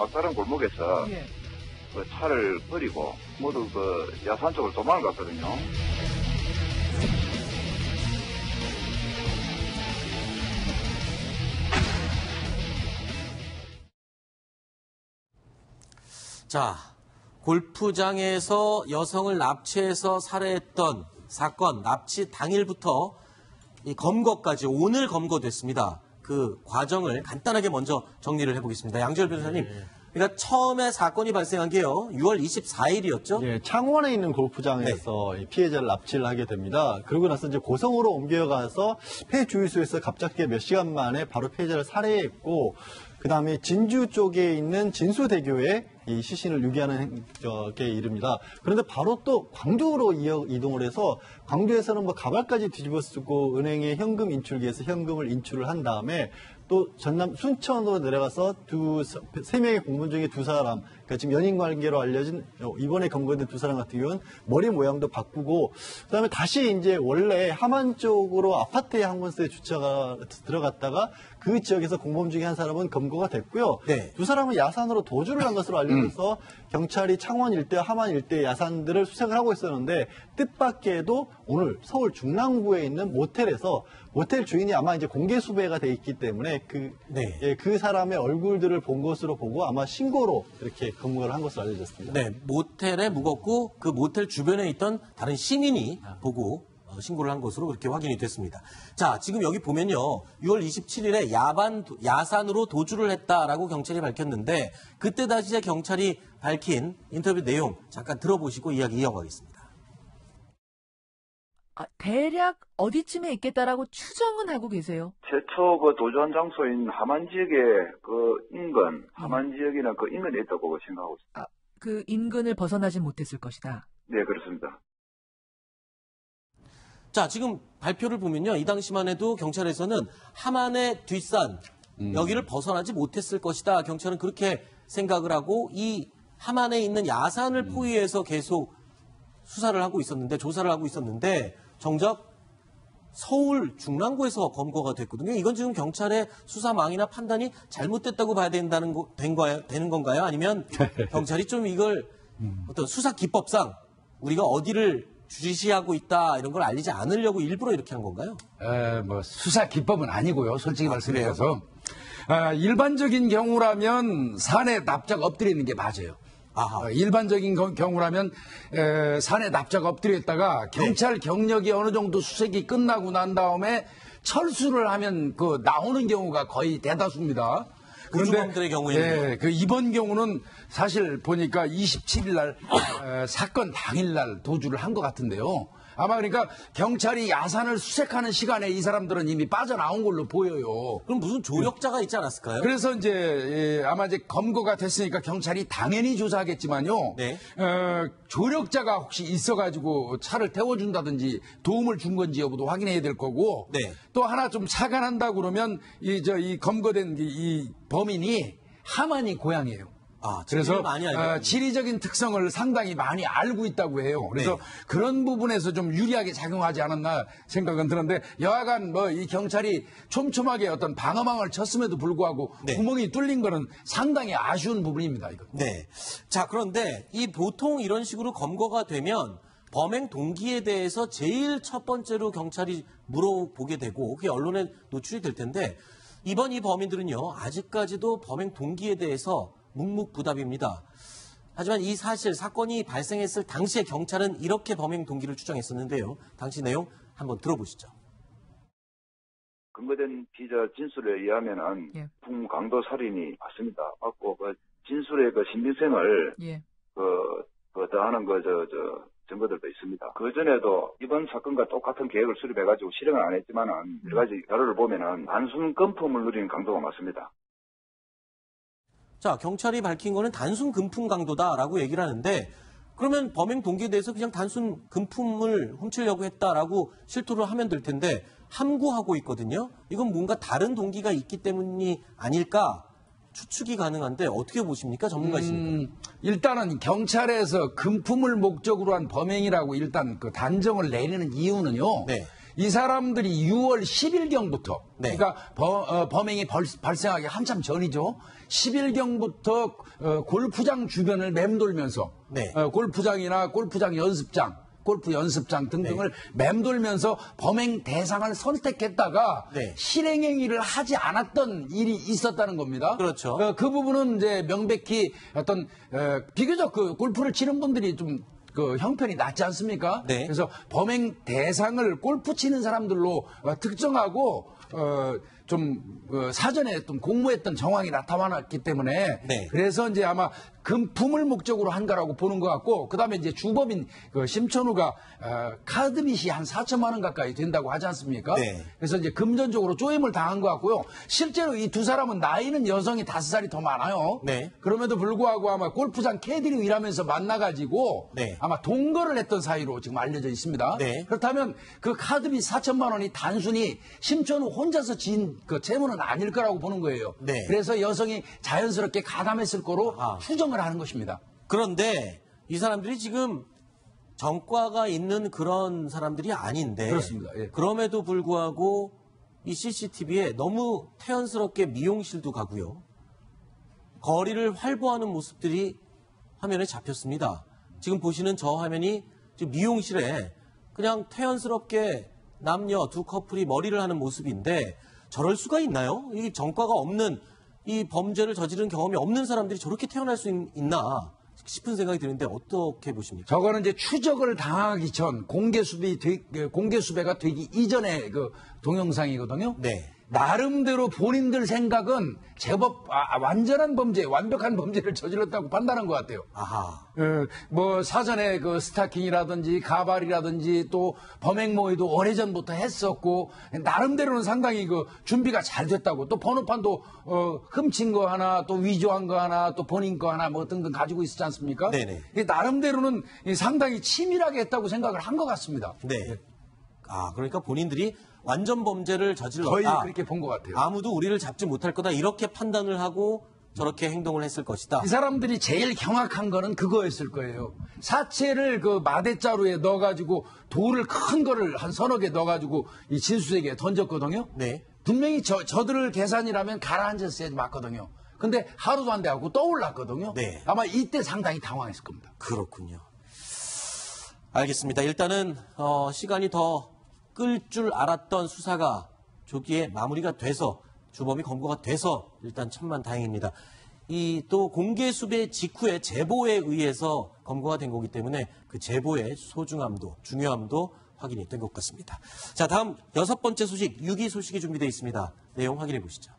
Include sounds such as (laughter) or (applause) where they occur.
막다른 골목에서 예. 그 차를 버리고 모두 그 야산 쪽으로 도망을 갔거든요. 자, 골프장에서 여성을 납치해서 살해했던 사건 납치 당일부터 이 검거까지 오늘 검거됐습니다. 그 과정을 간단하게 먼저 정리를 해보겠습니다. 양지열 변호사님. 그러니까 처음에 사건이 발생한 게요. 6월 24일이었죠. 예, 창원에 있는 골프장에서 이 피해자를 납치를 하게 됩니다. 그러고 나서 이제 고성으로 옮겨가서 폐 주유소에서 갑자기 몇 시간 만에 바로 피해자를 살해했고, 그 다음에 진주 쪽에 있는 진수대교에 이 시신을 유기하는 게 이릅니다. 그런데 바로 또 광주로 이어- 이동을 해서 광주에서는 뭐 가발까지 뒤집어 쓰고 은행에 현금 인출기에서 현금을 인출을 한 다음에 또 전남 순천으로 내려가서 두 세 명의 공무원 중에 두 사람, 그러니까 지금 연인 관계로 알려진 어, 이번에 검거된 두 사람 같은 경우는 머리 모양도 바꾸고 그다음에 다시 이제 원래 함안 쪽으로 아파트에 한 건스에 주차가 들어갔다가 그 지역에서 공범 중에 한 사람은 검거가 됐고요. 네. 두 사람은 야산으로 도주를 한 것으로 알려져서 경찰이 창원 일대, 함안 일대 야산들을 수색을 하고 있었는데 뜻밖에도 오늘 서울 중랑구에 있는 모텔에서 모텔 주인이 아마 이제 공개 수배가 돼 있기 때문에 그, 네. 예, 그 사람의 얼굴들을 본 것으로 보고 아마 신고로 이렇게 검거를 한 것으로 알려졌습니다. 네, 모텔에 묵었고 그 모텔 주변에 있던 다른 시민이 보고 어, 신고를 한 것으로 그렇게 확인이 됐습니다. 자, 지금 여기 보면요. 6월 27일에 야반, 야산으로 도주를 했다라고 경찰이 밝혔는데 그때 다시 경찰이 밝힌 인터뷰 내용 잠깐 들어보시고 이야기 이어가겠습니다. 아, 대략 어디쯤에 있겠다라고 추정은 하고 계세요. 최초 그 도주한 장소인 함안 지역의 그 인근, 함안 지역이나 그 인근에 있다고 생각하고 있습니다. 그 인근을 벗어나진 못했을 것이다. 네, 그렇습니다. 자, 지금 발표를 보면요. 이 당시만 해도 경찰에서는 함안의 뒷산, 여기를 벗어나지 못했을 것이다. 경찰은 그렇게 생각을 하고 이 함안에 있는 야산을 포위해서 계속 수사를 하고 있었는데, 조사를 하고 있었는데, 정작 서울 중랑구에서 검거가 됐거든요. 이건 지금 경찰의 수사망이나 판단이 잘못됐다고 봐야 된다는 거, 된 거예요, 되는 건가요? 아니면 (laughs) 경찰이 좀 이걸 어떤 수사 기법상 우리가 어디를 주시하고 있다 이런 걸 알리지 않으려고 일부러 이렇게 한 건가요? 에, 뭐 수사 기법은 아니고요. 솔직히 말씀드려서 아, 일반적인 경우라면 산에 납작 엎드려 있는 게 맞아요. 아하. 어, 일반적인 거- 경우라면 에, 산에 납작 엎드려 있다가 경찰 경력이 어느 정도 수색이 끝나고 난 다음에 철수를 하면 그 나오는 경우가 거의 대다수입니다. 우주범들의 경우에는 예, 그 이번 경우는 사실 보니까 27일 날 에, 사건 당일 날 도주를 한 것 같은데요. 아마 그러니까 경찰이 야산을 수색하는 시간에 이 사람들은 이미 빠져나온 걸로 보여요. 그럼 무슨 조력자가 있지 않았을까요? 그래서 이제 예, 아마 이제 검거가 됐으니까 경찰이 당연히 조사하겠지만요. 네. 어, 조력자가 혹시 있어가지고 차를 태워준다든지 도움을 준 건지 여부도 확인해야 될 거고. 네. 또 하나 좀 차가 난다 그러면 이 저이 검거된 이, 이 범인이 하만이 고향이에요. 아, 그래서 어. 지리적인 특성을 상당히 많이 알고 있다고 해요. 그래서 네. 그런 부분에서 좀 유리하게 작용하지 않았나 생각은 드는데 여하간 뭐 이 경찰이 촘촘하게 어떤 방어망을 쳤음에도 불구하고 네. 구멍이 뚫린 거는 상당히 아쉬운 부분입니다. 이거. 네. 자, 그런데 이 보통 이런 식으로 검거가 되면 범행 동기에 대해서 제일 첫 번째로 경찰이 물어보게 되고 그게 언론에 노출이 될 텐데 이번 이 범인들은요 아직까지도 범행 동기에 대해서 묵묵부답입니다. 하지만 이 사실 사건이 발생했을 당시에 경찰은 이렇게 범행 동기를 추정했었는데요. 당시 내용 한번 들어보시죠. 근거된 피의자 진술에 의하면은 예. 풍강도 살인이 맞습니다. 맞고 그 진술의 그 신빙성을 예. 그, 그 더하는 그, 저, 저, 증거들도 있습니다. 그 전에도 이번 사건과 똑같은 계획을 수립해가지고 실행을 안 했지만은 여러 가지 자료를 보면은 단순 금품을 누리는 강도가 맞습니다. 자, 경찰이 밝힌 거는 단순 금품 강도다라고 얘기를 하는데 그러면 범행 동기에 대해서 그냥 단순 금품을 훔치려고 했다라고 실토를 하면 될 텐데 함구하고 있거든요. 이건 뭔가 다른 동기가 있기 때문이 아닐까 추측이 가능한데 어떻게 보십니까? 전문가이십니까? 음, 일단은 경찰에서 금품을 목적으로 한 범행이라고 일단 그 단정을 내리는 이유는요. 네. 이 사람들이 6월 10일경부터 네. 그러니까 범, 행이 발생하기 한참 전이죠. 10일경부터 어, 골프장 주변을 맴돌면서 네. 어, 골프장이나 골프장 연습장 골프 연습장 등등을 맴돌면서 범행 대상을 선택했다가 네. 실행행위를 하지 않았던 일이 있었다는 겁니다. 그렇죠. 어, 그 부분은 이제 명백히 어떤 어, 비교적 그 골프를 치는 분들이 좀 그 형편이 낮지 않습니까? 네. 그래서 범행 대상을 골프 치는 사람들로 어, 특정하고 어, 좀 어, 사전에 좀 공모했던 정황이 나타났기 때문에 네. 그래서 이제 아마 금품을 목적으로 한 거라고 보는 것 같고 그다음에 이제 주범인 그 심천우가 어, 카드 빚이 한 4천만 원 가까이 된다고 하지 않습니까? 네. 그래서 이제 금전적으로 쪼임을 당한 것 같고요. 실제로 이 두 사람은 나이는 여성이 다섯 살이 더 많아요. 네. 그럼에도 불구하고 아마 골프장 캐디로 일하면서 만나가지고 네. 아마 동거를 했던 사이로 지금 알려져 있습니다. 네. 그렇다면 그 카드비 4천만 원이 단순히 심천우 혼자서 지은 그 채무는 아닐 거라고 보는 거예요. 네. 그래서 여성이 자연스럽게 가담했을 거로 아. 추정을 하는 것입니다. 그런데 이 사람들이 지금 전과가 있는 그런 사람들이 아닌데 그렇습니다. 예. 그럼에도 불구하고 이 CCTV에 너무 태연스럽게 미용실도 가고요. 거리를 활보하는 모습들이 화면에 잡혔습니다. 지금 보시는 저 화면이 미용실에 그냥 태연스럽게 남녀 두 커플이 머리를 하는 모습인데 저럴 수가 있나요? 이 전과가 없는 이 범죄를 저지른 경험이 없는 사람들이 저렇게 태어날 수 있, 나 싶은 생각이 드는데 어떻게 보십니까? 저거는 이제 추적을 당하기 전 공개 수배 공개 수배가 되기 이전의 그 동영상이거든요. 네. 나름대로 본인들 생각은 제법 아, 완전한 범죄, 완벽한 범죄를 저질렀다고 판단한 것 같아요. 아하. 어, 뭐 사전에 그 스타킹이라든지 가발이라든지 또 범행 모의도 오래전부터 했었고 나름대로는 상당히 그 준비가 잘 됐다고 또 번호판도 어, 훔친 거 하나 또 위조한 거 하나 또 본인 거 하나 뭐 등등 가지고 있었지 않습니까? 네네. 이 나름대로는 이 상당히 치밀하게 했다고 생각을 한 것 같습니다. 네. 아, 그러니까 본인들이 완전 범죄를 저질렀다. 거의 그렇게 본 것 같아요. 아무도 우리를 잡지 못할 거다. 이렇게 판단을 하고 저렇게 행동을 했을 것이다. 이 사람들이 제일 경악한 거는 그거였을 거예요. 사체를 그 마대자루에 넣어가지고 돌을 큰 거를 한 서너 개 넣어가지고 이 진수에게 던졌거든요. 네. 분명히 저, 저들을 계산이라면 가라앉았어야지 맞거든요. 근데 하루도 안 돼갖고 떠올랐거든요. 네. 아마 이때 상당히 당황했을 겁니다. 그렇군요. 알겠습니다. 일단은 어, 시간이 더 끌 줄 알았던 수사가 조기에 마무리가 돼서 주범이 검거가 돼서 일단 천만 다행입니다. 이 또 공개 수배 직후에 제보에 의해서 검거가 된 거기 때문에 그 제보의 소중함도 중요함도 확인이 된 것 같습니다. 자 다음 여섯 번째 소식 6위 소식이 준비되어 있습니다. 내용 확인해 보시죠.